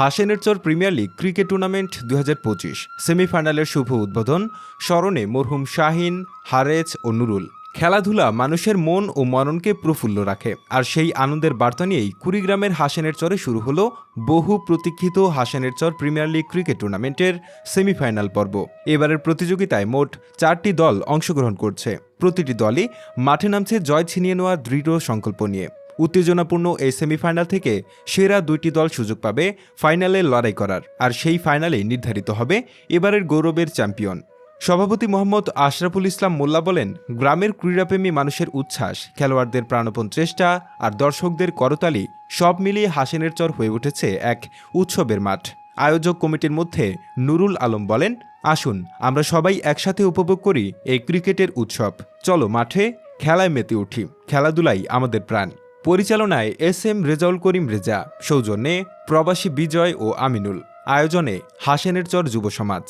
হাসেনের চর premier league cricket tournament দুই হাজার পঁচিশ, সেমিফাইনালের শুভ উদ্বোধন, স্মরণে মরহুম শাহিন হারেজ ও নুরুল। খেলাধুলা মানুষের মন ও মননকে প্রফুল্ল রাখে, আর সেই আনন্দের বার্তা নিয়েই কুড়িগ্রামের হাসেনের চরে শুরু হলো বহু প্রতীক্ষিত হাসেনের চর প্রিমিয়ার লিগ ক্রিকেট টুর্নামেন্টের সেমিফাইনাল পর্ব। এবারের প্রতিযোগিতায় মোট চারটি দল অংশগ্রহণ করছে। প্রতিটি দলই মাঠে নামছে জয় ছিনিয়ে নেওয়ার দৃঢ় সংকল্প নিয়ে। উত্তেজনাপূর্ণ এই সেমিফাইনাল থেকে সেরা দুইটি দল সুযোগ পাবে ফাইনালে লড়াই করার। আর সেই ফাইনালেই নির্ধারিত হবে এবারের গৌরবের চ্যাম্পিয়ন। সভাপতি মোহাম্মদ আশরাফুল ইসলাম মোল্লা বলেন, গ্রামের ক্রীড়াপ্রেমী মানুষের উচ্ছ্বাস, খেলোয়াড়দের প্রাণপণ চেষ্টা আর দর্শকদের করতালি সব মিলিয়ে হাসিনের চর হয়ে উঠেছে এক উৎসবের মাঠ। আয়োজক কমিটির মধ্যে নুরুল আলম বলেন, আসুন, আমরা সবাই একসাথে উপভোগ করি এই ক্রিকেটের উৎসব। চলো মাঠে খেলায় মেতে উঠি। খেলাধুলাই আমাদের প্রাণ। পরিচালনায় এস এম রেজাউল করিম রেজা। সৌজন্যে প্রবাসী বিজয় ও আমিনুল। আয়োজনে হাসেনের চর যুব সমাজ।